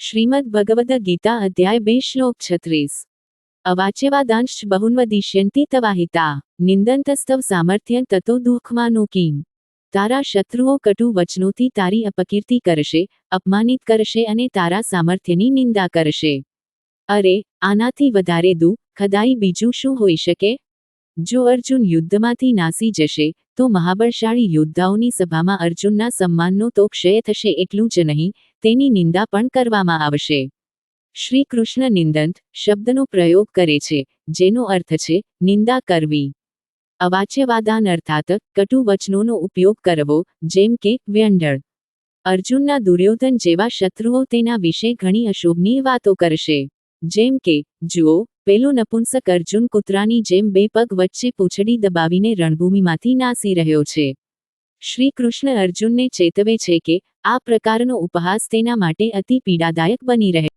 શ્રીમદ ભગવદ ગીતા અધ્યાય બે શ્લોક છત્રીસ. અવાચ્યવાદાંશ બહુન્વદિષ્યંતિ તવાહિતા, નિંદંતસ્તવ સામર્થ્ય તતો દુઃખમાં કિમ. તારા શત્રુઓ કટુ વચનોથી તારી અપકીર્તિ કરશે, અપમાનિત કરશે અને તારા સામર્થ્યની નિંદા કરશે. અરે, આનાથી વધારે દુઃખદાયી બીજું શું હોઈ શકે? જો અર્જુન યુદ્ધમાંથી નાસી જશે તો મહાબળશાળી યોદ્ધાઓની સભામાં અર્જુનના સન્માનનો તો ક્ષય થશે એટલું જ નહીં, તેની નિંદા પણ કરવામાં આવશે. શ્રી કૃષ્ણ નિંદંત શબ્દનો પ્રયોગ કરે છે, જેનો અર્થ છે, નિંદા કરવી. અવાચ્યવાદાન અર્થાત કટુ વચનોનો ઉપયોગ કરવો, જેમ કે વ્યંઢળ અર્જુનના દુર્યોધન જેવા શત્રુઓ તેના વિશે ઘણી અશોભનીય વાતો કરશે. જેમ કે, જુઓ પેલો નપુંસક અર્જુન કૂતરાની જેમ બે પગ વચ્ચે પૂંછડી દબાવીને રણભૂમિમાંથી નાસી રહ્યો છે. શ્રી કૃષ્ણ અર્જુનને ચેતવે છે કે આ પ્રકારનો ઉપહાસ તેના માટે અતિ પીડાદાયક બની રહેશે